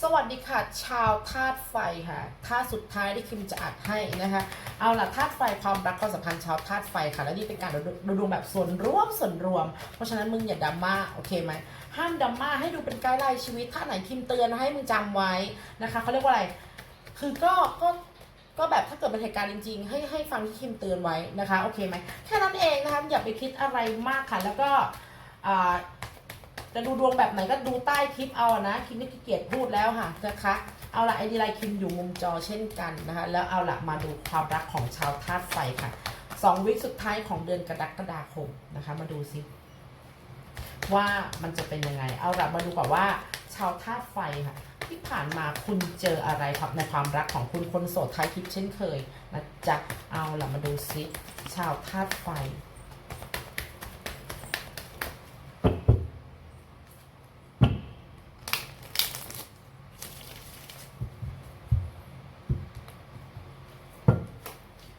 สวัสดีค่ะ ชาวธาตุไฟค่ะธาตุสุดท้ายที่คิมจะอัดให้นะคะ เอาล่ะธาตุไฟความรักความสัมพันธ์ชาวธาตุไฟค่ะ และนี่เป็นการดูดวงแบบส่วนรวมส่วนรวม เพราะฉะนั้นมึงอย่าดราม่าโอเคไหมห้ามดราม่าให้ดูเป็นไกด์ไลน์ชีวิตถ้าไหนคิมเตือนให้มึงจำไว้นะคะเขาเรียกว่าอะไร คือก็ก็ก็แบบถ้าเกิดเป็นเหตุการณ์จริง ๆ ให้ให้ฟังที่คิมเตือนไว้นะคะโอเคไหมแค่นั้นเองนะคะอย่าไปคิดอะไรมากค่ะแล้วก็อ่า จะดูดวงแบบไหนก็ดูใต้คลิปเอานะคิมไม่ขี้เกียจพูดแล้วค่ะนะคะเอาละไอดีไลน์คิมอยู่มุมจอเช่นกันนะคะแล้วเอาละมาดูความรักของชาวธาตุไฟค่ะสองวิสุดท้ายของเดือนกรกฎาคมนะคะ มาดูซิว่ามันจะเป็นยังไง เอาละมาดูก่อนว่า ชาวธาตุไฟค่ะที่ผ่านมาคุณเจออะไรครับในความรักของคุณคนโสดท้ายคลิปเช่นเคยนะจ๊ะเอาละมาดูซิชาวธาตุไฟ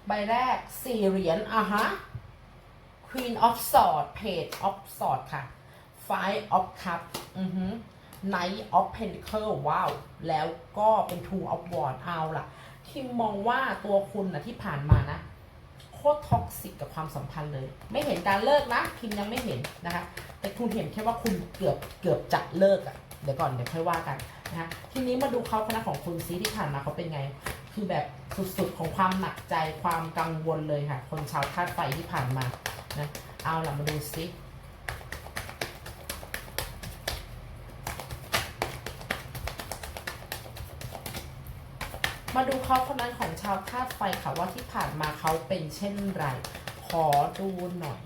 ใบแรกสี่เหรียญอะฮะ Queen of Swords Page of Swords ค่ะ Five of Cup อือฮึ Knight of Pentacle ว้าว แล้วก็เป็น Two of Wands เอาล่ะคิมมองว่าตัวคุณนะที่ผ่านมานะโคตรท็อกซิกกับความสัมพันธ์เลย ไม่เห็นการเลิกนะคิมยังไม่เห็นนะคะ แต่คุณเห็นแค่ว่าคุณเกือบเกือบจะเลิกอะ เดี๋ยวก่อนเดี๋ยวค่อยว่ากันนะคะทีนี้มาดูเขาคณะของคุณซีที่ผ่านมาเขาเป็นไง คือแบบสุดๆของความหนักใจความกังวลเลยค่ะ คนชาวธาตุไฟที่ผ่านมานะเอาล่ะมาดูซิมาดูเขาคนนั้นของชาวธาตุไฟค่ะว่าที่ผ่านมาเขาเป็นเช่นไร ขอดูหน่อย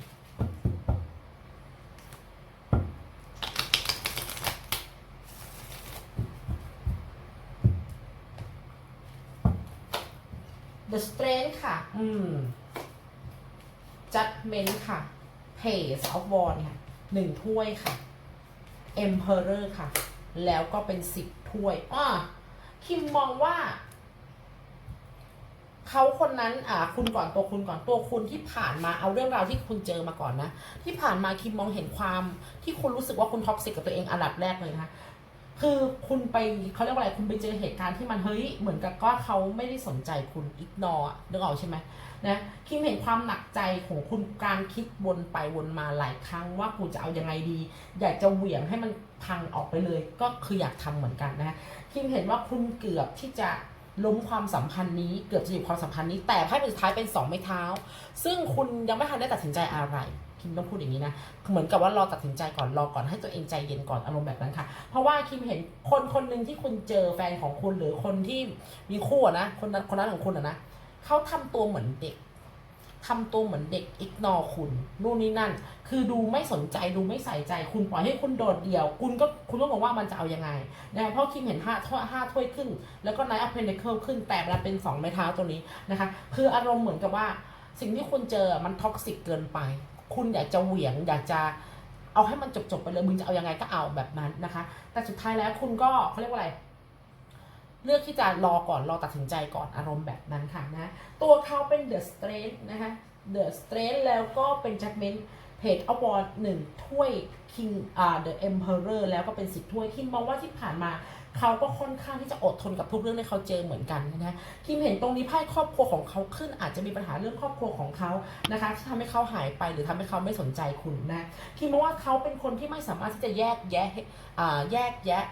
The Strength ค่ะ อืม Judgment ค่ะ Page of Wands ค่ะหนึ่งถ้วยค่ะ Emperor ค่ะ แล้วก็เป็นสิบถ้วยอ่าคิมมองว่าเขาคนนั้น อ่า คุณก่อนตัวคุณก่อนตัวคุณที่ผ่านมาเอาเรื่องราวที่คุณเจอมาก่อนนะ ที่ผ่านมาคิมมองเห็นความที่คุณรู้สึกว่าคุณท็อกซิกกับตัวเองอันดับแรกเลยนะคะ คือคุณไปเขาเรียกว่าอะไรคุณไปเจอเหตุการณ์ที่มันเฮ้ยเหมือนกับก็เขาไม่ได้สนใจคุณอิกนอนึกออกใช่ไหมนะคิมเห็นความหนักใจของคุณการคิดวนไปวนมาหลายครั้งว่ากูจะเอายังไงดี อยากจะเหวี่ยงให้มันพังออกไปเลย ก็คืออยากทำเหมือนกันนะคิมเห็นว่าคุณเกือบที่จะล้มความสัมพันธ์นี้เกือบจะหยุดความสัมพันธ์นี้ แต่ไพ่สุดท้ายเป็นสองไม้เท้า ซึ่งคุณยังไม่ทันได้ตัดสินใจอะไร คิมต้องพูดอย่างนี้นะเหมือนกับว่ารอตัดสินใจก่อนรอก่อนให้ตัวเองใจเย็นก่อนอารมณ์แบบนั้นค่ะ เพราะว่าคิมเห็นคนคนหนึ่งที่คุณเจอแฟนของคุณหรือคนที่มีคู่นะคนนั้นคนนั้นของคุณอะนะเขาทำตัวเหมือนเด็กทำตัวเหมือนเด็กอิกนอคุณนู่นนี่นั่น คือดูไม่สนใจดูไม่ใส่ใจ คุณปล่อยให้คุณโดดเดี่ยว คุณก็คุณก็บอกว่ามันจะเอายังไงนะเพราะคิมเห็นห้าถ้วยห้าถ้วยขึ้น แล้วก็ไนท์อัพเพนเดเคิลขึ้นแต่เวลาเป็นสองไม้เท้าตัวนี้นะคะ คืออารมณ์เหมือนกับว่า สิ่งที่คุณเจอมันท็อกซิกเกินไป คุณอยากจะเหวี่ยงอยากจะเอาให้มันจบๆไปเลยมึงจะเอายังไงก็เอาแบบนั้นนะคะ แต่สุดท้ายแล้วคุณก็เขาเรียกว่าอะไร เลือกที่จะรอก่อนรอตัดสินใจก่อนอารมณ์แบบนั้นค่ะนะตัวเขาเป็นเดอะสเตรนนะคะเดอะสเตรนแล้วก็เป็นจัดเมนเพจอวอร์ดหนึ่งถ้วยคิงอ่าเดอะเอ็มเพอเรอร์แล้วก็เป็นสิบถ้วยคิมมองว่าที่ผ่านมา เขาก็ค่อนข้างที่จะอดทนกับทุกเรื่องที่เขาเจอเหมือนกันนะคิมเห็นตรงนี้ไพ่ครอบครัวของเขาขึ้น อาจจะมีปัญหาเรื่องครอบครัวของเขานะคะที่ทำให้เขาหายไปหรือทำให้เขาไม่สนใจคุณนะคิมมองว่าเขาเป็นคนที่ไม่สามารถที่จะแยกแยะอ่าแยกแยะ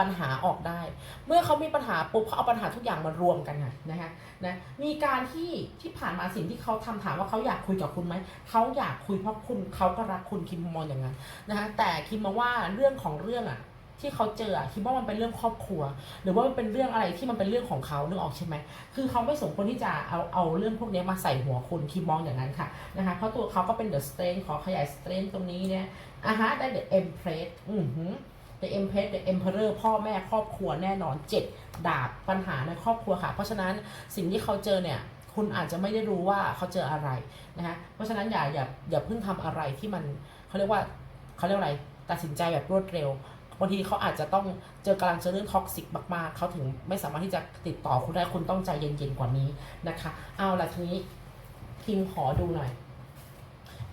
ปัญหาออกได้ เมื่อเขามีปัญหาปุ๊บเขาเอาปัญหาทุกอย่างมารวมกันค่ะนะคะนะมีการที่ที่ผ่านมาสิ่งที่เขาทำถามว่าเขาอยากคุยกับคุณไหมเขาอยากคุยเพราะคุณเขาก็รักคุณคิมมองอย่างนั้นนะคะแต่คิมมองว่าเรื่องของเรื่องอะ ที่เขาเจอคิดว่ามันเป็นเรื่องครอบครัว หรือว่ามันเป็นเรื่องอะไรที่มันเป็นเรื่องของเขานึกออกใช่ไหมคือเขาไม่สมควรที่จะเอาเอาเรื่องพวกนี้มาใส่หัวคุณคิมมองอย่างนั้นค่ะนะคะเพราะตัวเขาก็เป็นเดอะสเตรนขอขยายสเตรนตรงนี้เนี่ยอะฮะได้เดอะเอ็มเพรสอือหือ The Empress The Emperor พ่อแม่ครอบครัวแน่นอนเจ็ดดาบปัญหาในครอบครัวค่ะ เพราะฉะนั้นสิ่งที่เขาเจอเนี่ย คุณอาจจะไม่ได้รู้ว่าเขาเจออะไรนะคะเพราะฉะนั้นอย่าอย่าอย่าเพิ่งทำอะไรที่มันเขาเรียกว่าเขาเรียกว่าอะไร ตัดสินใจแบบรวดเร็ว บางทีเขาอาจจะต้องเจอกำลังเจอเรื่องท็อกซิกมากๆเขาถึงไม่สามารถที่จะติดต่อคุณได้คุณต้องใจเย็นๆกว่านี้นะคะ เอาละทีนี้พิมขอดูหน่อย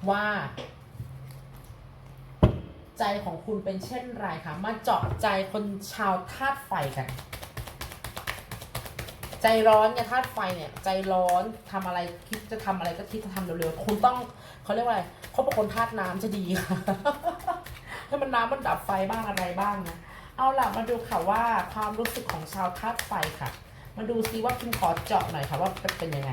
ว่า ใจของคุณเป็นเช่นไรคะมาเจาะใจคนชาวธาตุไฟกัน ใจร้อนเนี่ยธาตุไฟเนี่ย ใจร้อนทำอะไรคิดจะทำอะไรก็คิดจะทำเร็วๆคุณต้องเขาเรียกว่าอะไรเขาเป็นคนธาตุน้ำจะดีค่ะ ให้มันน้ำมันดับไฟบ้างอะไรบ้างนะเอาล่ะมาดูค่ะว่าความรู้สึกของชาวธาตุไฟค่ะ มาดูซิว่าคุณขอเจาะหน่อยค่ะว่าจะเป็นยังไง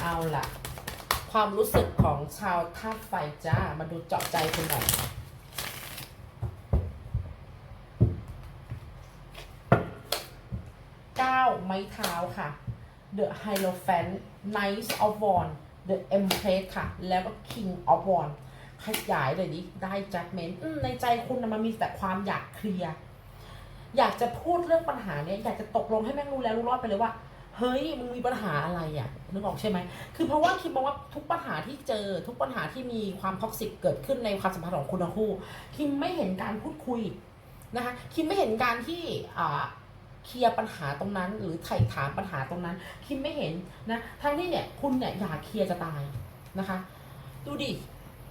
เอาล่ะ ความรู้สึกของชาวธาตุไฟจ้า มาดูเจาะใจคุณหน่อยค่ะเก้าไม้เท้าค่ะ The Hierophant Knight of Wands The Empress ค่ะ แล้วก็ King of Wands ขยายเลยดิ ได้ Judgment ในใจคุณนะมันมีแต่ความอยากเคลียร์ อยากจะพูดเรื่องปัญหาเนี้ย อยากจะตกลงให้แม่งรู้แล้วรู้รอดไปเลยว่า เฮ้ย มึงมีปัญหาอะไรอะ นึกออกใช่ไหม คือเพราะว่าคิมมองว่าทุกปัญหาที่เจอ ทุกปัญหาที่มีความท็อกซิกเกิดขึ้นในความสัมพันธ์ของคุณทั้งคู่ คิมไม่เห็นการพูดคุยนะคะ คิมไม่เห็นการที่อ่า เคลียร์ปัญหาตรงนั้น หรือไถ่ถามปัญหาตรงนั้น คิมไม่เห็นนะทั้งที่เนี่ยคุณเนี่ยอยากเคลียร์จะตายนะคะ ดูดิ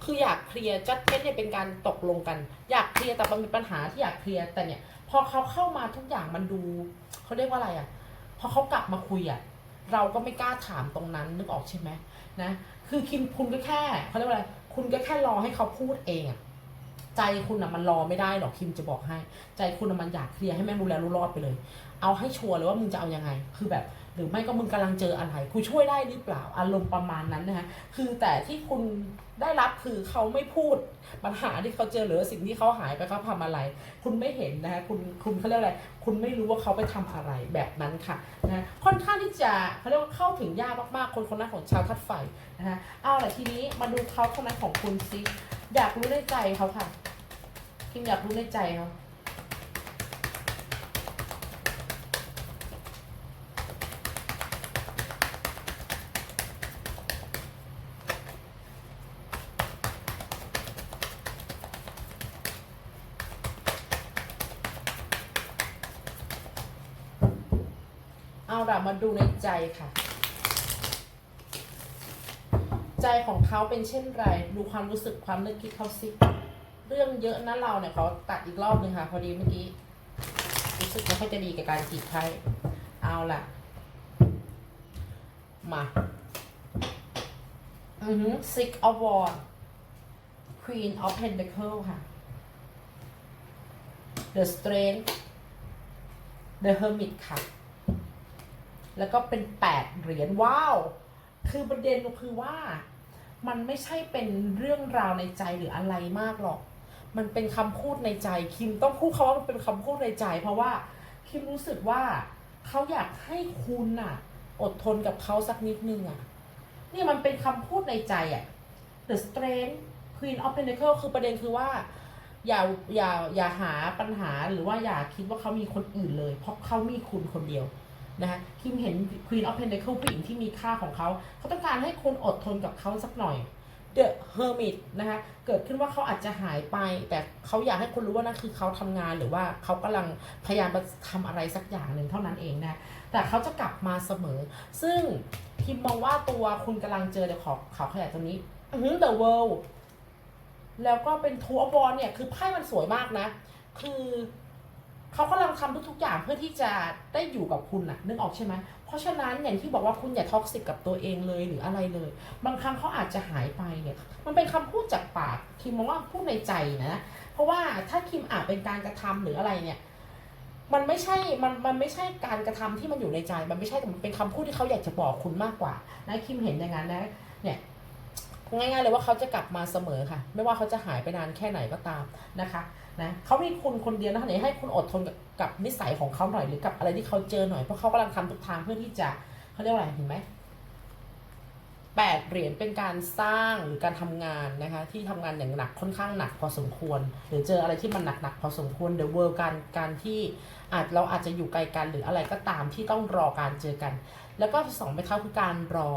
คืออยากเคลียร์จัดเก็ตเนี่ยเป็นการตกลงกัน อยากเคลียร์แต่มันมีปัญหาที่อยากเคลียร์แต่เนี่ย พอเขาเข้ามาทุกอย่างมันดูเขาเรียกว่าอะไรอะพอเขากลับมาคุยอะเราก็ไม่กล้าถามตรงนั้นนึกออกใช่ไหมนะ คือคิมคุณก็แค่เขาเรียกว่าอะไรคุณก็แค่รอให้เขาพูดเองอะ ใจคุณอะมันรอไม่ได้หรอกคิมจะบอกให้ ใจคุณอะมันอยากเคลียร์ให้แม่งรู้แล้วรู้รอดไปเลย เอาให้ชัวร์เลยว่ามึงจะเอายังไง คือแบบ หรือไม่ก็มึงกำลังเจออะไรกูช่วยได้หรือเปล่าอารมณ์ประมาณนั้นนะฮะคือแต่ที่คุณได้รับคือเขาไม่พูดปัญหาที่เขาเจอหรือสิ่งที่เขาหายไปเขาทำอะไร คุณไม่เห็นนะฮะคุณคุณเขาเรียกอะไร คุณไม่รู้ว่าเขาไปทำอะไรแบบนั้นค่ะนะค่อนข้างที่จะเขาเรียกว่าเข้าถึงยากมากๆ คนคนนั้นของชาวทัดไฟนะฮะเอาล่ะทีนี้มาดูเขาคนนั้นของคุณซิอยากรู้ในใจเขาค่ะคิมอยากรู้ในใจเขา ล่ะมาดูในใจค่ะ ใจของเขาเป็นเช่นไร ดูความรู้สึกความนึกคิดเขาสิ เรื่องเยอะนะเราเนี่ยเขอตัดอีกรอบหนึ่งค่ะพอดีเมื่อกี้รู้สึกไม่ค่อยจะดีกับการจีบใครเอาล่ะ มาอือหือ six of wands queen of pentacle ค่ะ the strength the hermit ค่ะ แล้วก็เป็นแปดเหรียญว้าว คือประเด็นก็คือว่า มันไม่ใช่เป็นเรื่องราวในใจหรืออะไรมากหรอก มันเป็นคำพูดในใจ คิมต้องพูดเขาว่ามันเป็นคำพูดในใจ เพราะว่าคิมรู้สึกว่าเขาอยากให้คุณน่ะ อดทนกับเขาสักนิดนึงอะ นี่มันเป็นคำพูดในใจอะ The Strength Queen of Pentacles คือประเด็นคือว่าอย่าอย่าอย่าหาปัญหาหรือว่าอย่าคิดว่าเขามีคนอื่นเลย เพราะเขามีคุณคนเดียว นะคะคิมเห็น Queen of Pentacles ผู้หญิงที่มีค่าของเขา เขาต้องการให้คุณอดทนกับเขาสักหน่อย The Hermit นะคะเกิดขึ้นว่าเขาอาจจะหายไป แต่เขาอยากให้คุณรู้ว่านั่นคือเขาทำงานหรือว่าเขากำลังพยายามจะทำอะไรสักอย่างหนึ่งเท่านั้นเองนะ แต่เขาจะกลับมาเสมอ ซึ่งคิมมองว่าตัวคุณกำลังเจอเดี๋ยวขอเขาขยายตรงนี้อือหือ The World แล้วก็เป็นทัวร์บอลเนี่ย คือไพ่มันสวยมากนะ คือ เขากำลังทำทุกๆอย่างเพื่อที่จะได้อยู่กับคุณน่ะนึกออกใช่ไหมเพราะฉะนั้นอย่างที่บอกว่าคุณอย่าท็อกซิกกับตัวเองเลยหรืออะไรเลย บางครั้งเขาอาจจะหายไปเนี่ยมันเป็นคำพูดจากปากคิมมองว่าพูดในใจนะ เพราะว่าถ้าคิมอาจเป็นการกระทำหรืออะไรเนี่ยมันไม่ใช่ มัน มันไม่ใช่การกระทำที่มันอยู่ในใจ มันไม่ใช่แต่มันเป็นคำพูดที่เขาอยากจะบอกคุณมากกว่า นะ คิมเห็นอย่างนั้นนะ เนี่ย ง่ายๆเลยว่าเขาจะกลับมาเสมอค่ะ ไม่ว่าเขาจะหายไปนานแค่ไหนก็ตามนะคะนะเขามีคุณคนเดียวนะคะไหนให้คุณอดทนกับกับนิสัยของเขาหน่อยหรือกับอะไรที่เขาเจอหน่อยเพราะเขากำลังทำทุกทางเพื่อที่จะเขาเรียกว่าอะไรเห็นไหมแปดเหรียญเป็นการสร้างหรือการทำงานนะคะที่ทำงานอย่างหนักค่อนข้างหนักพอสมควร หรือเจออะไรที่มันหนักๆพอสมควร The World การการที่อาจเราอาจจะอยู่ไกลกันหรืออะไรก็ตามที่ต้องรอการเจอกัน แล้วก็สองไปเท้าคือการรอ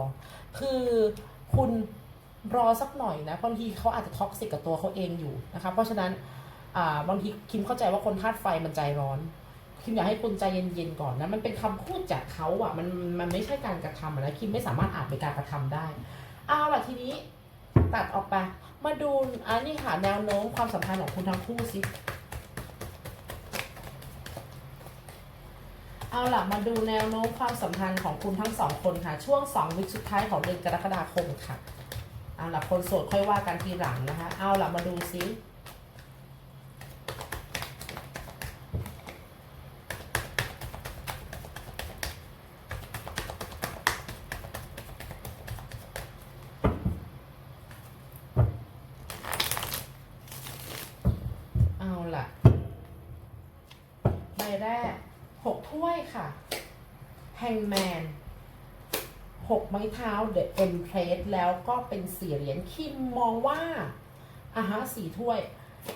คือคุณ รอสักหน่อยนะบางทีเขาอาจจะท็อกซิกกับตัวเขาเองอยู่นะคะเพราะฉะนั้นบางทีคิมเข้าใจว่าคนธาตุไฟมันใจร้อนคิมอยากให้คุณใจเย็นๆก่อนนะมันเป็นคำพูดจากเขาอะมันมันไม่ใช่การกระทำอะนะคิมไม่สามารถอ่านเป็นการกระทำได้เอาล่ะทีนี้ตัดออกไป มาดูอันนี้ค่ะแนวโน้มความสัมพันธ์ของคุณทั้งคู่สิเอาล่ะมาดูแนวโน้มความสัมพันธ์ของคุณทั้งสองคนค่ะ ช่วงสองวิสุดท้ายของเดือนกรกฎาคมค่ะ เอาล่ะคนโสดค่อยว่ากันทีหลังนะคะ เอาล่ะมาดูซิเอาล่ะใบแรกหกถ้วยค่ะแฮงแมน ม้เท้าเดอะเอ็มเพลสแล้วก็เป็นสี่เหรียญคิมมองว่าอะฮะสี่ถ้วย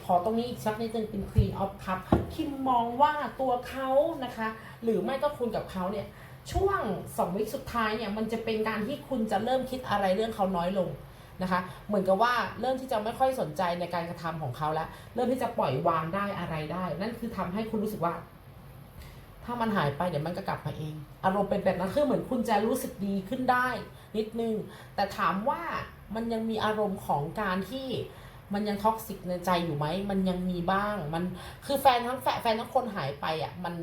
ขอตรงนี้อีกสักนิดนึงเป็น Queen of Cup คิมมองว่าตัวเขานะคะ หรือไม่ก็คุณกับเขาเนี่ย ช่วงสองวิคสุดท้ายเนี่ย มันจะเป็นการที่คุณจะเริ่มคิดอะไรเรื่องเขาน้อยลงนะคะ เหมือนกับว่าเริ่มที่จะไม่ค่อยสนใจในการกระทำของเขาแล้ว เริ่มที่จะปล่อยวางได้อะไรได้ นั่นคือทำให้คุณรู้สึกว่า ถ้ามันหายไปเดี๋ยวมันก็กลับมาเอง อารมณ์เป็นแบบนั้นคือเหมือนคุณจะรู้สึกดีขึ้นได้ นิดนึง แต่ถามว่ามันยังมีอารมณ์ของการที่มันยังท็อกซิกในใจอยู่ไหม มันยังมีบ้าง มันคือแฟนทั้งแฟนแฟนทั้งคนหายไปอะ มัน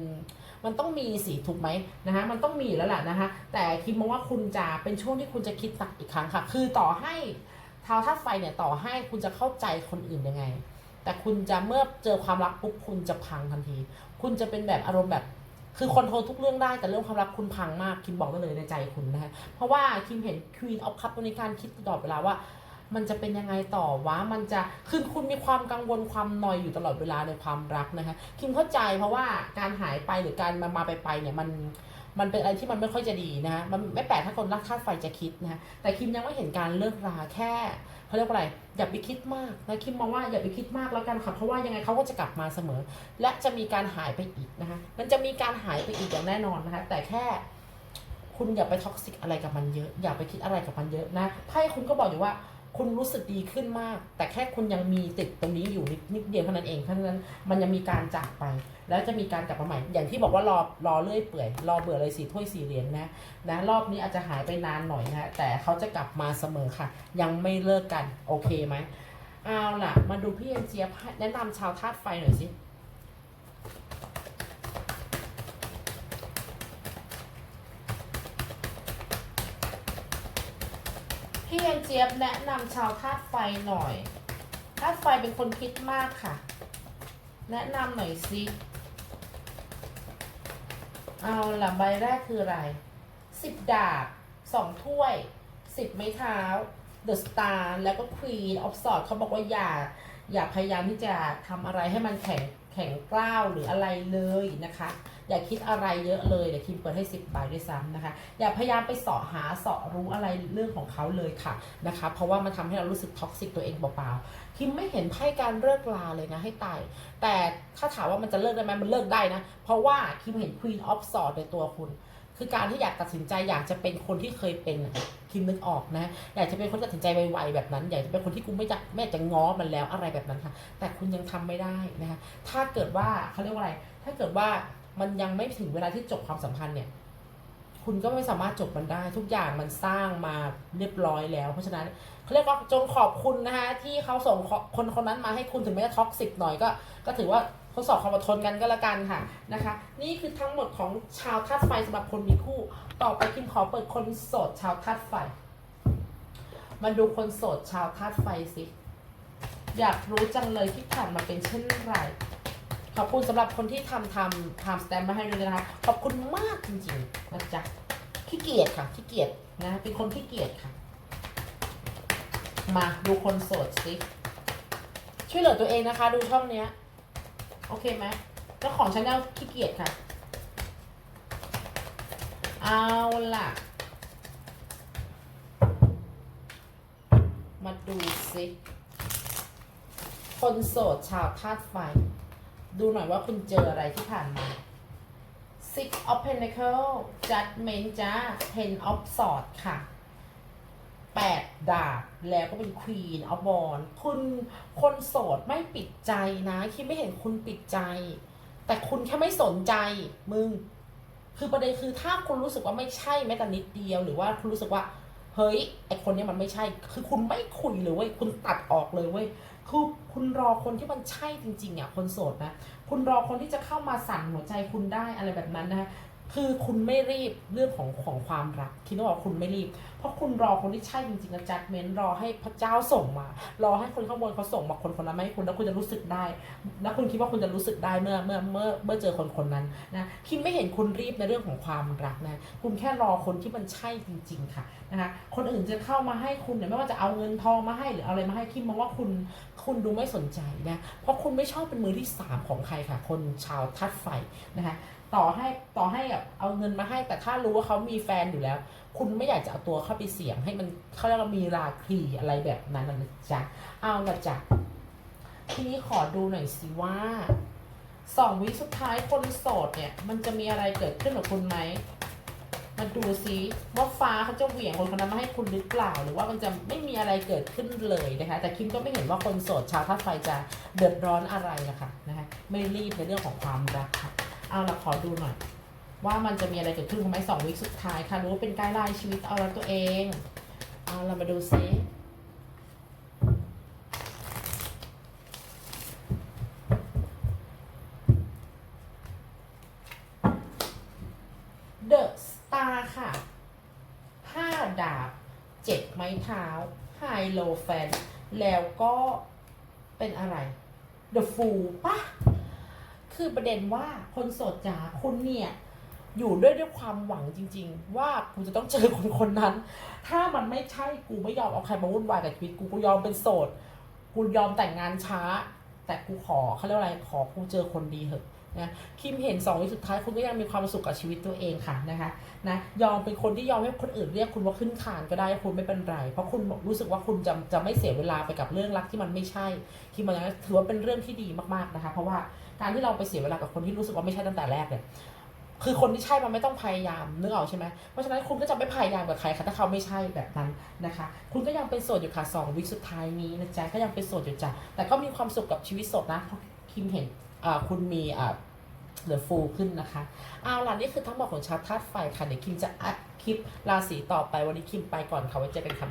มันต้องมีสิถูกไหมนะคะมันต้องมีแล้วแหละนะคะแต่คิดมองว่าคุณจะเป็นช่วงที่คุณจะคิดตักอีกครั้งค่ะ คือต่อให้เท้าธาไฟเนี่ยต่อให้คุณจะเข้าใจคนอื่นยังไง แต่คุณจะเมื่อเจอความรักปุ๊บคุณจะพังทันที คุณจะเป็นแบบอารมณ์แบบ คือคอนโทรลทุกเรื่องได้แต่เรื่องความรักคุณพังมากคิมบอกได้เลยในใจคุณนะคะเพราะว่าคิมเห็นควีนออฟคัพตัวนี้การคิดตลอดเวลาว่า มันจะเป็นยังไงต่อวะมันจะคือคุณมีความกังวลความนอยอยู่ตลอดเวลาในความรักนะคะคิมเข้าใจเพราะว่าการหายไปหรือการมามาไปไปเนี่ยมัน มันเป็นอะไรที่มันไม่ค่อยจะดีนะ มันไม่แปลกถ้าคนรักธาตุไฟจะคิดนะ แต่คิมยังไม่เห็นการเลิกราแค่เขาเรียกว่าอะไร อย่าไปคิดมากนะคิมมองว่าอย่าไปคิดมากแล้วกันค่ะ เพราะว่ายังไงเขาก็จะกลับมาเสมอ และจะมีการหายไปอีกนะคะ มันจะมีการหายไปอีกอย่างแน่นอนนะคะ แต่แค่คุณอย่าไปท็อกซิกอะไรกับมันเยอะ อย่าไปคิดอะไรกับมันเยอะนะไพ่คุณก็บอกอยู่ว่า คุณรู้สึกดีขึ้นมาก แต่แค่คุณยังมีติดตรงนี้อยู่นิดนิดเดียวเท่านั้นเองเพราะฉะนั้นมันยังมีการจากไป แล้วจะมีการกลับมาใหม่ อย่างที่บอกว่ารอรอเลื่อยเปื่อย รอเบื่อเลยสี่ถ้วยสี่เหรียญนะนะรอบนี้อาจจะหายไปนานหน่อยนะแต่เขาจะกลับมาเสมอค่ะ ยังไม่เลิกกันโอเคไหมเอาล่ะ มาดูพี่เอ็นเจี๊ยบแนะนำชาวธาตุไฟหน่อยสิ พี่เอ็นเจี๊ยบแนะนำชาวธาตุไฟหน่อยธาตุไฟเป็นคนคิดมากค่ะ แนะนำหน่อยสิเอาละใบแรกคืออะไรสิบดาบสองถ้วยสิบไม้เท้า The Star แล้วก็ Queen of Swords เขาบอกว่าอย่า อย่าพยายามที่จะทำอะไรให้มันแข็งแข็งกล้าวหรืออะไรเลยนะคะ อย่าคิดอะไรเยอะเลยเดี๋ยวคิมเปิดให้สิบใบด้วยซ้ำนะคะ อย่าพยายามไปเสาะหาเสาะรู้อะไรเรื่องของเขาเลยค่ะนะคะ เพราะว่ามันทำให้เรารู้สึกท็อกซิกตัวเองเปล่าๆคิมไม่เห็นไพ่การเลิกลาเลยนะให้ตายแต่ถ้าถามว่ามันจะเลิกได้ไหมมันเลิกได้นะ เพราะว่าคิมเห็น Queen of Swords ในตัวคุณคือการที่อยากตัดสินใจอยากจะเป็นคนที่เคยเป็นคิมนึกออกนะอยากจะเป็นคนตัดสินใจไวๆแบบนั้น อยากจะเป็นคนที่กูไม่จะไม่จะง้อมันแล้วอะไรแบบนั้นค่ะ แต่คุณยังทำไม่ได้นะคะถ้าเกิดว่าเขาเรียกว่าอะไร ถ้าเกิดว่า มันยังไม่ถึงเวลาที่จบความสัมพันธ์เนี่ย คุณก็ไม่สามารถจบมันได้ทุกอย่างมันสร้างมาเรียบร้อยแล้ว เพราะฉะนั้นเขาเรียกว่าจงขอบคุณนะคะที่เขาส่งคนคนนั้นมาให้คุณถึงแม้จะท็อกซิกหน่อยก็ก็ถือว่าทดสอบความอดทนกันก็แล้วกันค่ะนะคะ นี่คือทั้งหมดของชาวธาตุไฟสำหรับคนมีคู่ ต่อไปคิมขอเปิดคนโสดชาวธาตุไฟมาดูคนโสดชาวธาตุไฟสิ อยากรู้จังเลยที่ผ่านมาเป็นเช่นไร ขอบคุณสำหรับคนที่ทำทำทำสแตมป์มาให้ด้วยนะคะ ขอบคุณมากจริงๆนะจ๊ะขี้เกียจค่ะขี้เกียจนะ เป็นคนขี้เกียจค่ะ มาดูคนโสดสิช่วยเหลือตัวเองนะคะ ดูช่องเนี้ย โอเคไหมเจ้าของชาแนลขี้เกียจค่ะ เอาล่ะ มาดูสิ คนโสดชาวธาตุไฟ ดูหน่อยว่าคุณเจออะไรที่ผ่านมา Six of Pentacle Judgment จ้า Ten of Swords ค่ะแปดดาบ แล้วก็เป็น Queen of Wands คุณคนโสดไม่ปิดใจนะ คิดไม่เห็นคุณปิดใจ แต่คุณแค่ไม่สนใจ มึง คือประเด็นคือถ้าคุณรู้สึกว่าไม่ใช่แม้แต่นิดเดียว หรือว่าคุณรู้สึกว่า เฮ้ย ไอคนนี้มันไม่ใช่ คือคุณไม่คุยเลยเว้ย คุณตัดออกเลยเว้ย คือคุณรอคนที่มันใช่จริงๆอะคนโสดนะ คุณรอคนที่จะเข้ามาสั่นหัวใจคุณได้อะไรแบบนั้นนะคะ คือคุณไม่รีบเรื่องของของความรักคิดว่าคุณไม่รีบ เพราะคุณรอคนที่ใช่จริงๆนะจัดเมนรอให้พระเจ้าส่งมา รอให้คนข้างบนเขาส่งมาคนคนนั้นมาให้คุณแล้วคุณจะรู้สึกได้ แล้วคุณคิดว่าคุณจะรู้สึกได้เมื่อเมื่อเมื่อเมื่อเจอคนคนนั้นนะคิมไม่เห็นคุณรีบในเรื่องของความรักนะคุณแค่รอคนที่มันใช่จริง ๆ ค่ะนะคะคนอื่นจะเข้ามาให้คุณเนี่ยไม่ว่าจะเอาเงินทองมาให้หรืออะไรมาให้คิมมองว่าคุณคุณดูไม่สนใจนะเพราะคุณไม่ชอบเป็นมือที่สามของใครค่ะ คนชาวทัดไฟนะคะ ต่อให้ต่อให้แบบเอาเงินมาให้แต่ถ้ารู้ว่าเขามีแฟนอยู่แล้ว คุณไม่อยากจะเอาตัวเข้าไปเสี่ยงให้มันเขาเรียกว่ามีราคีอะไรแบบนั้นนะจ๊ะเอาละจ้ะทีนี้ขอดูหน่อยสิว่าสองวิสุดท้ายคนโสดเนี่ย มันจะมีอะไรเกิดขึ้นกับคุณไหมมาดูซิว่าฟ้าเขาจะเหวี่ยงคนคนนั้นมาให้คุณหรือเปล่า หรือว่ามันจะไม่มีอะไรเกิดขึ้นเลยนะคะ แต่คิมก็ไม่เห็นว่าคนโสดชาวธาตุไฟจะเดือดร้อนอะไรนะคะนะคะไม่รีบในเรื่องของความรักค่ะ เอาละขอดูหน่อย ว่ามันจะมีอะไรเกิดขึ้นไหมสองวิคสุดท้ายค่ะรือว่าเป็นไกด์ไลน์ชีวิตเอาละตัวเอง เอาเรามาดูซิเดอะสตาร์ค่ะห้าดาบเจ็ดไม้เท้าไฮโลแฟน แล้วก็เป็นอะไร The Fool ปะ คือประเด็นว่าคนโสดจ๋าคุณเนี่ยอยู่ด้วยด้วยความหวังจริง ๆ ว่ากูจะต้องเจอคนคนนั้น ถ้ามันไม่ใช่กูไม่ยอมเอาใครมาวุ่นวายกับชีวิตกูกูยอมเป็นโสดกูยอมแต่งงานช้า แต่กูขอเขาเรียกอะไรขอกูเจอคนดีเถอะนะคิมเห็นสองวิสุดท้ายคุณก็ยังมีความสุขกับชีวิตตัวเองค่ะนะคะนะยอมเป็นคนที่ยอมให้คนอื่นเรียกคุณว่าขึ้นคานก็ได้คุณไม่เป็นไร เพราะคุณรู้สึกว่าคุณจะจะไม่เสียเวลาไปกับเรื่องรักที่มันไม่ใช่คิมมองอย่างนั้นถือว่าเป็นเรื่องที่ดีมากๆนะคะ เพราะว่า การที่เราไปเสียเวลากับคนที่รู้สึกว่าไม่ใช่ตั้งแต่แรกเนี่ยคือคนที่ใช่มันไม่ต้องพยายามนึกออกใช่ไหมเพราะฉะนั้นคุณก็จะไม่พยายามกับใครค่ะถ้าเขาไม่ใช่แบบนั้นนะคะ คุณก็ยังเป็นโสดอยู่ค่ะสองวิคสุดท้ายนี้นะจ๊ะก็ยังเป็นโสดอยู่จ้ะแต่ก็มีความสุขกับชีวิตโสดนะเพราะคิมเห็นอ่าคุณมีอ่าเหลือฟูขึ้นนะคะเอาล่ะนี่คือทั้งหมดของชาวธาตุไฟค่ะเดี๋ยวคิมจะอัดคลิปราศีต่อไปวันนี้คิมไปก่อนค่ะไว้เจอกันค่ะ